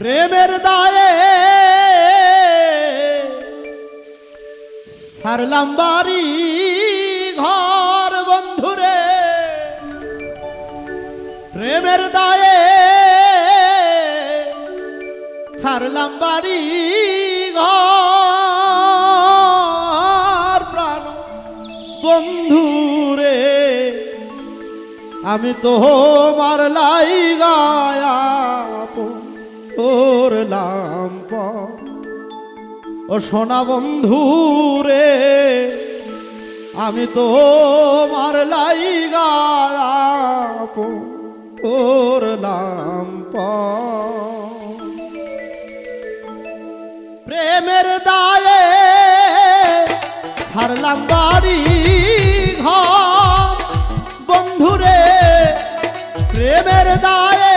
প্রেমের দায়ে সারলাম বাড়ি ঘর বন্ধুরে। প্রেমের দায়ে ছাড়লাম বাড়ি ঘর প্রাণ বন্ধুরে। আমি তো মারলাই গায়া করলাম ও সোনা বন্ধু রে আমি তো মার গায়া করলাম প্রেমের দায়ে ছাড়লাম বাড়ি ঘর। বন্ধুরে, প্রেমের দায়ে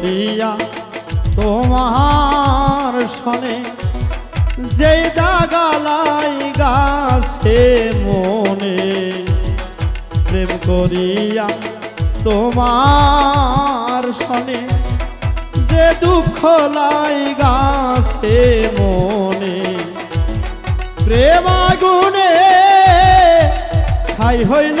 করিয়া তোমার সনে যে দাগালাই গাছে মনে প্রেম করিয়া তোমার সনে যে দুঃখ লাই গাছে মনে প্রেম আগুনে ছাই হইল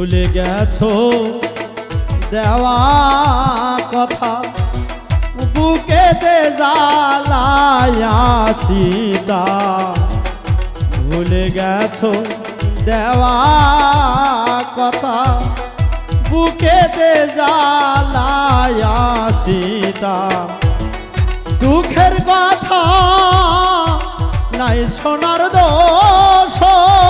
ভুলে গেছো? দেওয়া কথা বুকেতে জ্বালায়াছি তা। ভুলে গেছো? দেওয়া কথা বুকেতে জ্বালায়াছি তা। দুঃখের কথা নাই সোনার দোষর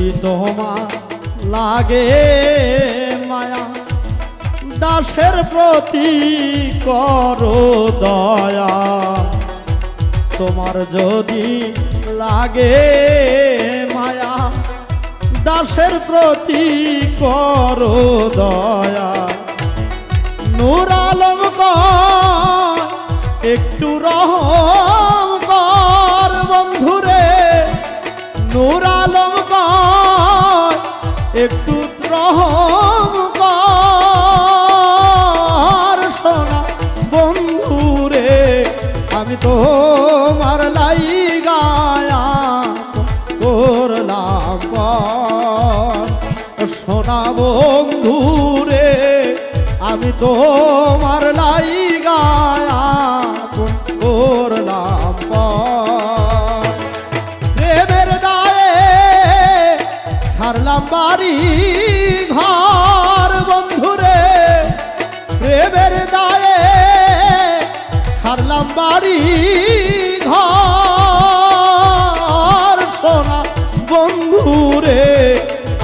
যদি তোমার লাগে মায়া। দাসের প্রতি করো দয়া। তোমার যদি লাগে মায়া, দাসের প্রতি করো দয়া। নূর আলম একটু রহম রহম সোনা বন্ধুরে আমি তোমার লাই গায়া করলাম। সোনা বন্ধুরে আমি তোমার লাই গায়া বাড়ি ঘর সোনা বন্ধুরে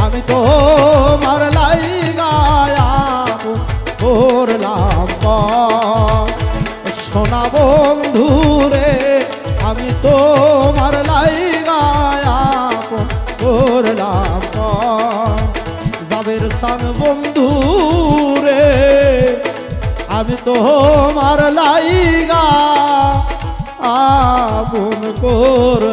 আমি তোমার লাই গায়া করলাম। সোনা বন্ধুরে আমি তোমার লাই গায়া করলাম। যাবের সান বন্ধুরে আমি তোমার লাইগা আপন করলাম